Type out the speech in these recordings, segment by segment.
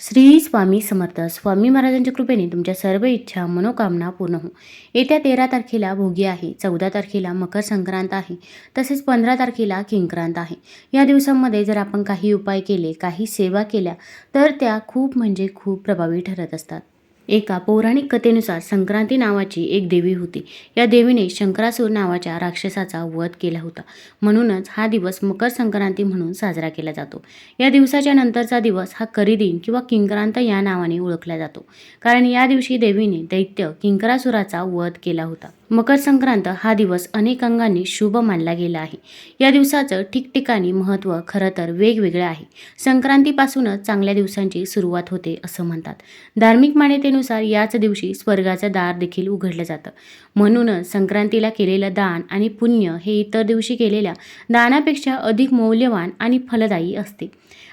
श्री स्वामी समर्थ. स्वामी महाराजांच्या कृपेने तुमच्या सर्व इच्छा मनोकामना पूर्ण हो. येत्या तेरा तारखेला भोगी आहे. चौदा तारखेला मकर संक्रांत आहे. तसेच पंधरा तारखेला किंक्रांत आहे. या दिवसांमध्ये जर आपण काही उपाय केले काही सेवा केल्या तर त्या खूप म्हणजे खूप प्रभावी ठरत असतात. एका पौराणिक कथेनुसार संक्रांती नावाची एक देवी होती. या देवीने शंकरासूर नावाच्या राक्षसाचा वध केला होता. म्हणूनच हा दिवस मकर संक्रांती म्हणून साजरा केला जातो. या दिवसाच्या नंतरचा दिवस हा करिदिन किंवा किंक्रांत या नावाने ओळखला जातो. कारण या दिवशी देवीने दैत्य किंकरासुराचा वध केला होता. मकर संक्रांत हा दिवस अनेक अंगांनी शुभ मानला गेला आहे. या दिवसाचं ठिकठिकाणी महत्त्व खरं तर वेगवेगळं आहे. संक्रांतीपासूनच चांगल्या दिवसांची सुरुवात होते असं म्हणतात. धार्मिक मान्यतेनुसार याच दिवशी स्वर्गाचं दार देखील उघडलं जातं. म्हणूनच संक्रांतीला केलेलं दान आणि पुण्य हे इतर दिवशी केलेल्या दानापेक्षा अधिक मौल्यवान आणि फलदायी असते.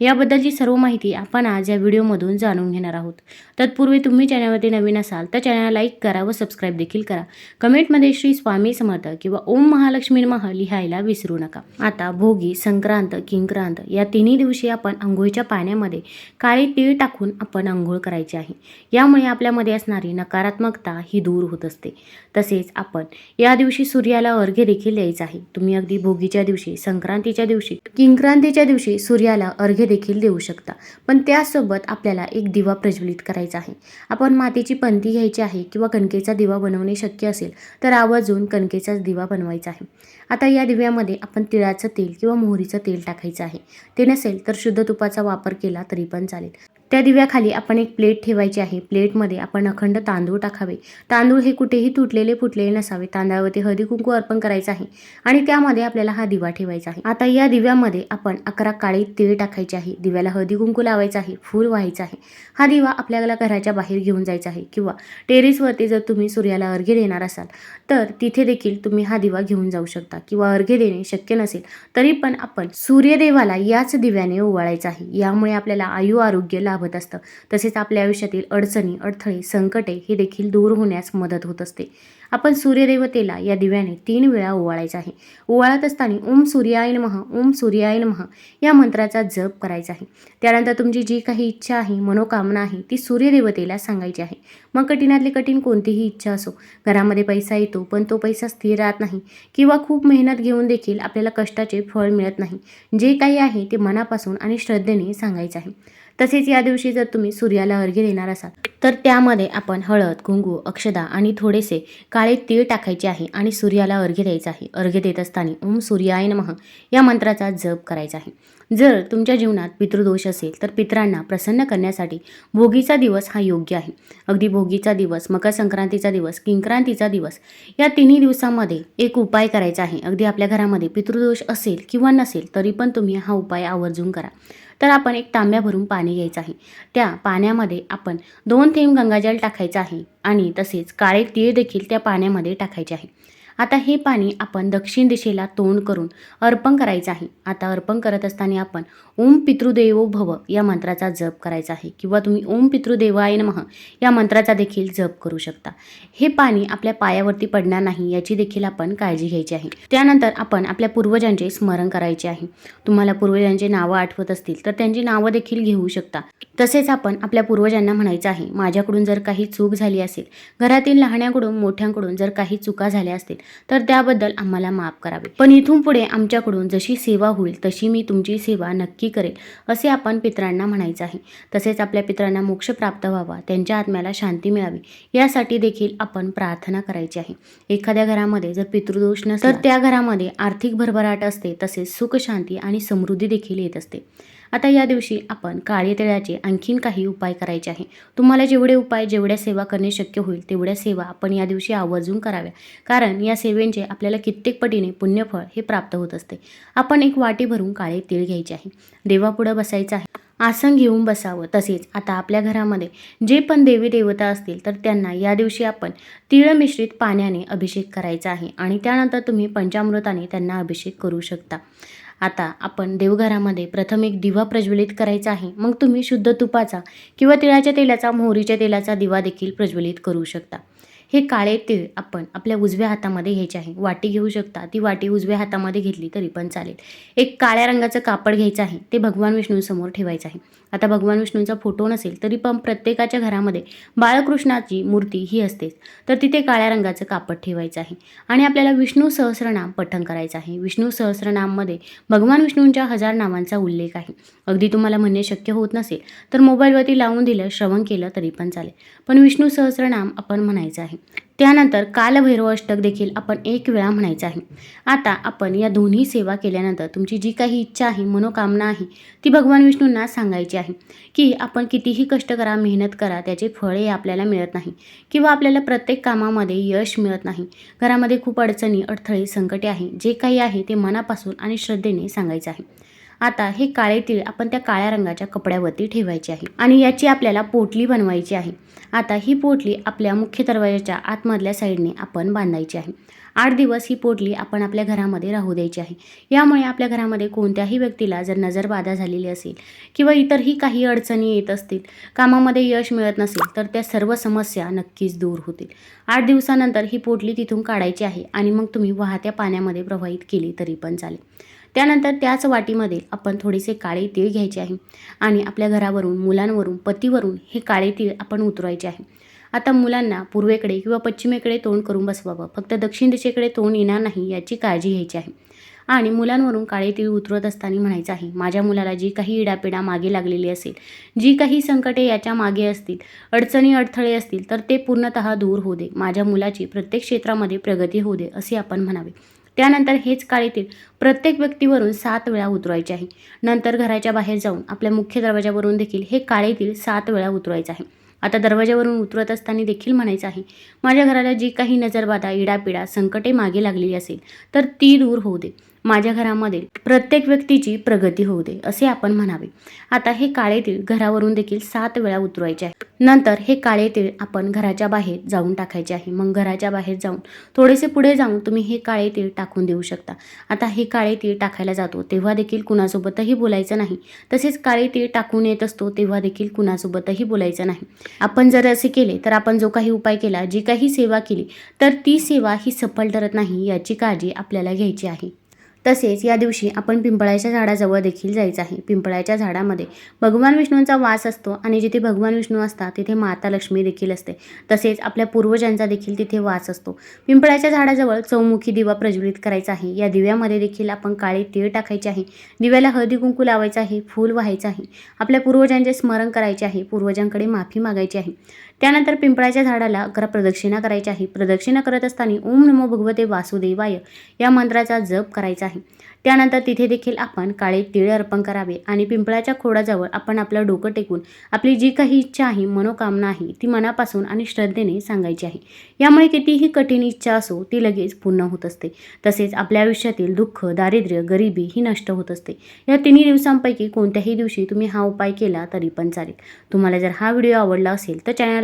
याबद्दलची सर्व माहिती आपण आज या व्हिडिओमधून जाणून घेणार आहोत. तत्पूर्वी तुम्ही चॅनलवरती नवीन असाल तर चॅनलला लाईक करा व सबस्क्राईब देखील करा. कमेंटमध्ये श्री स्वामी समर्थ किंवा ओम महालक्ष्मी महा लिहायला विसरू नका. आता भोगी संक्रांत किंक्रांत या तिन्ही दिवशी आपण आंघोळीच्या पाण्यामध्ये काळे तीळ टाकून आपण आंघोळ करायची आहे. यामुळे आपल्यामध्ये असणारी नकारात्मकता ही दूर होत असते. तसेच आपण या दिवशी सूर्याला अर्घ्य देखील द्यायचं आहे. तुम्ही अगदी भोगीच्या दिवशी संक्रांतीच्या दिवशी किंक्रांतीच्या दिवशी सूर्याला अर्घ्य देखील देऊ शकता. पण त्यासोबत आपल्याला एक दिवा प्रज्वलित करायचा आहे. आपण मातीची पंथी घ्यायची आहे किंवा कणकेचा दिवा बनवणे शक्य असेल तर आवर्जून कणकेचाच दिवा बनवायचा आहे. आता या दिव्यामध्ये आपण तिळाचं तेल किंवा मोहरीचं तेल टाकायचं आहे. ते नसेल तर शुद्ध तुपाचा वापर केला तरी पण चालेल. त्या दिव्याखाली आपण एक प्लेट ठेवायची आहे. प्लेटमध्ये आपण अखंड तांदूळ टाकावे. तांदूळ हे कुठेही तुटलेले फुटलेले नसावे. तांदळावरती हळदी कुंकू अर्पण करायचं आहे आणि त्यामध्ये आपल्याला हा दिवा ठेवायचा आहे. आता या दिव्यामध्ये आपण अकरा काळी तीळ टाकायचे आहे. दिव्याला हळदी कुंकू लावायचं आहे. फूल व्हायचं आहे. हा दिवा आपल्याला घराच्या बाहेर घेऊन जायचा आहे किंवा टेरेसवरती जर तुम्ही सूर्याला अर्घ्य देणार असाल तर तिथे देखील तुम्ही हा दिवा घेऊन जाऊ शकता किंवा अर्घ्य देणे शक्य नसेल तरी पण आपण सूर्यदेवाला याच दिव्याने ओवाळायचं आहे. यामुळे आपल्याला आयु आरोग्य लाभ होत असतं. तसेच आपल्या आयुष्यातील अडचणी अडथळे संकटे हे देखील दूर होण्यास मदत होत असते. आपण सूर्यदेवतेला या दिव्याने तीन वेळा ओवाळायचा आहे. ओवाळत असताना ओम सूर्यायन महा ओम सूर्यायन महा या मंत्राचा जप करायचा आहे. त्यानंतर तुमची जी काही इच्छा आहे मनोकामना आहे ती सूर्यदेवतेला सांगायची आहे. मग कठीणातली कठीण कोणतीही इच्छा असो घरामध्ये पैसा येतो पण तो पैसा स्थिर राहत नाही किंवा खूप मेहनत घेऊन देखील आपल्याला कष्टाचे फळ मिळत नाही. जे काही आहे ते मनापासून आणि श्रद्धेने सांगायचे आहे. तसेच या दिवशी जर तुम्ही सूर्याला अर्घ्य देणार असाल तर त्यामध्ये आपण हळद कुंकू अक्षदा आणि थोडेसे काळे तीळ टाकायचे आहे आणि सूर्याला अर्घ्य द्यायचं आहे. अर्घ्य देत असताना ओम सूर्याय नमः या मंत्राचा जप करायचा आहे. जर तुमच्या जीवनात पितृदोष असेल तर पितरांना प्रसन्न करण्यासाठी भोगीचा दिवस हा योग्य आहे. अगदी भोगीचा दिवस मकर संक्रांतीचा दिवस किंक्रांतीचा दिवस या तिन्ही दिवसामध्ये एक उपाय करायचा आहे. अगदी आपल्या घरामध्ये पितृदोष असेल किंवा नसेल तरी पण तुम्ही हा उपाय आवर्जून करा. तर आपण एक तांब्या भरून पाणी घ्यायचं आहे. त्या पाण्यामध्ये आपण दोन थेंब गंगाजल टाकायचं आहे आणि तसेच काळे तीळ देखील त्या पाण्यामध्ये टाकायचे आहे. आता हे पाणी आपण दक्षिण दिशेला तोंड करून अर्पण करायचं आहे. आता अर्पण करत असताना आपण ओम पितृदेवो भव या मंत्राचा जप करायचा आहे किंवा तुम्ही ओम पितृदेवाय नमः या मंत्राचा देखील जप करू शकता. हे पाणी आपल्या पायावरती पडणार नाही याची देखील आपण काळजी घ्यायची आहे. त्यानंतर आपण आपल्या पूर्वजांचे स्मरण करायचे आहे. तुम्हाला पूर्वजांचे नावं आठवत असतील तर त्यांची नावं देखील घेऊ शकता. तसेच आपण आपल्या पूर्वजांना म्हणायचं आहे माझ्याकडून जर काही चूक झाली असेल घरातील लहाण्याकडून मोठ्यांकडून जर काही चुका झाल्या असतील तर त्याबद्दल आम्हाला माफ करावे. पण इथून पुढे आमच्याकडून जशी सेवा होईल तशी मी तुमची सेवा नक्की करेल असे आपण पितरांना म्हणायचं आहे. तसेच आपल्या पितरांना मोक्ष प्राप्त व्हावा त्यांच्या आत्म्याला शांती मिळावी यासाठी देखील आपण प्रार्थना करायची आहे. एखाद्या घरामध्ये जर पितृदोष नसेल तर त्या घरामध्ये आर्थिक भरभराट असते तसेच सुख शांती आणि समृद्धी देखील येत असते. आता या दिवशी आपण काळे तिळाचे आणखीन काही उपाय करायचे आहे. तुम्हाला जेवढे उपाय जेवढ्या सेवा करणे शक्य होईल तेवढ्या सेवा आपण या दिवशी आवर्जून कराव्या. कारण या सेवेंचे आपल्याला कित्येक पटीने पुण्यफळ हे प्राप्त होत असते. आपण एक वाटी भरून काळे तिळ घ्यायचे आहे. देवापुढं बसायचं आहे. आसन घेऊन बसावं. तसेच आता आपल्या घरामध्ये जे पण देवी देवता असतील तर त्यांना या दिवशी आपण तिळ मिश्रित पाण्याने अभिषेक करायचा आहे. आणि त्यानंतर तुम्ही पंचामृताने त्यांना अभिषेक करू शकता. आता आपण देवघरामध्ये प्रथम एक दिवा प्रज्वलित करायचा आहे. मग तुम्ही शुद्ध तुपाचा किंवा तिळाच्या तेलाचा मोहरीच्या तेलाचा दिवा देखील प्रज्वलित करू शकता. हे काळे तीळ आपण आपल्या उजव्या हातामध्ये घ्यायचे आहे. वाटी घेऊ शकता. ती वाटी उजव्या हातामध्ये घेतली तरी पण चालेल. एक काळ्या रंगाचं कापड घ्यायचं आहे. ते भगवान विष्णूंसमोर ठेवायचं आहे. आता भगवान विष्णूंचा फोटो नसेल तरी पण प्रत्येकाच्या घरामध्ये बाळकृष्णाची मूर्ती ही असतेच. तर तिथे काळ्या रंगाचं कापड ठेवायचं आहे. आणि आपल्याला विष्णू सहस्रनाम पठण करायचं आहे. विष्णू सहस्रनाममध्ये भगवान विष्णूंच्या हजार नावांचा उल्लेख आहे. अगदी तुम्हाला म्हणणे शक्य होत नसेल तर मोबाईलवरती लावून दिलं श्रवण केलं तरी पण चालेल. पण विष्णू सहस्रनाम आपण म्हणायचं आहे. त्यानंतर कालभैरव अष्टक देखील आपण एक वेळा म्हणायचं आहे. आता आपण या दोन्ही सेवा केल्यानंतर तुमची जी काही इच्छा आहे मनोकामना आहे ती भगवान विष्णूंना सांगायची आहे की आपण कितीही कष्ट करा मेहनत करा त्याचे फळ हे आपल्याला मिळत नाही किंवा आपल्याला प्रत्येक कामामध्ये यश मिळत नाही. घरामध्ये खूप अडचणी अडथळे संकटे आहे. जे काही आहे ते मनापासून आणि श्रद्धेने सांगायचं आहे. आता हे काळे तीळ आपण त्या काळ्या रंगाच्या कपड्यावरती ठेवायचे आहे. आणि याची आपल्याला पोटली बनवायची आहे. आता ही पोटली आपल्या मुख्य दरवाजाच्या आतमधल्या साईडने आपण बांधायची आहे. आठ दिवस ही पोटली आपण आपल्या घरामध्ये राहू द्यायची आहे. यामुळे आपल्या घरामध्ये कोणत्याही व्यक्तीला जर नजरबाधा झालेली असेल किंवा इतरही काही अडचणी येत असतील कामामध्ये यश मिळत नसेल तर त्या सर्व समस्या नक्कीच दूर होतील. आठ दिवसानंतर ही पोटली तिथून काढायची आहे आणि मग तुम्ही वाहत्या पाण्यामध्ये प्रवाहित केली तरी पण चालेल. त्यानंतर त्याच वाटीमध्ये आपण थोडेसे काळे तीळ घ्यायचे आहे आणि आपल्या घरावरून मुलांवरून पतीवरून हे काळे तीळ आपण उतरवायचे आहे. आता मुलांना पूर्वेकडे किंवा पश्चिमेकडे तोंड करून बसवावं. फक्त दक्षिण दिशेकडे तोंड येणार नाही याची काळजी घ्यायची आहे. आणि मुलांवरून काळे तीळ उतरत असताना म्हणायचं आहे माझ्या मुलाला जी काही इडापिडा मागे लागलेली असेल जी काही संकटे याच्या मागे असतील अडचणी अडथळे असतील तर ते पूर्णतः दूर होऊ दे. माझ्या मुलाची प्रत्येक क्षेत्रामध्ये प्रगती होऊ दे असे आपण म्हणावे. त्यानंतर हेच काळीतील प्रत्येक व्यक्तीवरून सात वेळा उतरवायचे आहे. नंतर घराच्या बाहेर जाऊन आपल्या मुख्य दरवाजावरून देखील हे काळीतील सात वेळा उतरवायचं आहे. आता दरवाजावरून उतरत असताना देखील म्हणायचं आहे माझ्या घराला जी काही नजरबाधा इडापिडा संकटे मागे लागलेली असेल तर ती दूर होऊ दे. माझ्या घरामध्ये प्रत्येक व्यक्तीची प्रगती होऊ दे असे आपण म्हणावे. आता हे काळे तीळ घरावरून देखील सात वेळा उतरवायचे आहे. नंतर हे काळे तीळ आपण घराच्या बाहेर जाऊन टाकायचे आहे. मग घराच्या बाहेर जाऊन थोडेसे पुढे जाऊन तुम्ही हे काळे तीळ टाकून देऊ शकता. आता हे काळे तीळ टाकायला जातो तेव्हा देखील कुणासोबतही बोलायचं नाही. तसेच काळे तीळ टाकून येत असतो तेव्हा देखील कुणासोबतही बोलायचं नाही. आपण जर असे केले तर आपण जो काही उपाय केला जी काही सेवा केली तर ती सेवा ही सफल ठरत नाही याची काळजी आपल्याला घ्यायची आहे. तसेच या दिवशी आपण पिंपळाच्या झाडाजवळ देखील जायचं आहे. पिंपळाच्या झाडामध्ये भगवान विष्णूंचा वास असतो आणि जिथे भगवान विष्णू असतात तिथे माता लक्ष्मी देखील असते. तसेच आपल्या पूर्वजांचा देखील तिथे वास असतो. पिंपळाच्या झाडाजवळ चौमुखी दिवा प्रज्वलित करायचा आहे. या दिव्यामध्ये देखील आपण काळे तीळ टाकायचे आहे. दिव्याला हळदी कुंकू लावायचं आहे. फूल व्हायचं आहे. आपल्या पूर्वजांचे स्मरण करायचे आहे. पूर्वजांकडे माफी मागायची आहे. त्यानंतर पिंपळाच्या झाडाला अकरा प्रदक्षिणा करायची आहे. प्रदक्षिणा करत असताना ओम नमो भगवते वासुदेवाय या मंत्राचा जप करायचा आहे. त्यानंतर तिथे देखील आपण काळे तिळे अर्पण करावे आणि पिंपळाच्या खोडाजवळ आपण आपलं डोकं टेकून आपली जी काही इच्छा आहे मनोकामना आहे ती मनापासून आणि श्रद्धेने सांगायची आहे. यामुळे कितीही कठीण इच्छा असो ती लगेच पूर्ण होत असते. तसेच आपल्या आयुष्यातील दुःख दारिद्र्य गरिबी ही नष्ट होत असते. या तिन्ही दिवसांपैकी कोणत्याही दिवशी तुम्ही हा उपाय केला तरी पण चालेल. तुम्हाला जर हा व्हिडिओ आवडला असेल तर चॅनल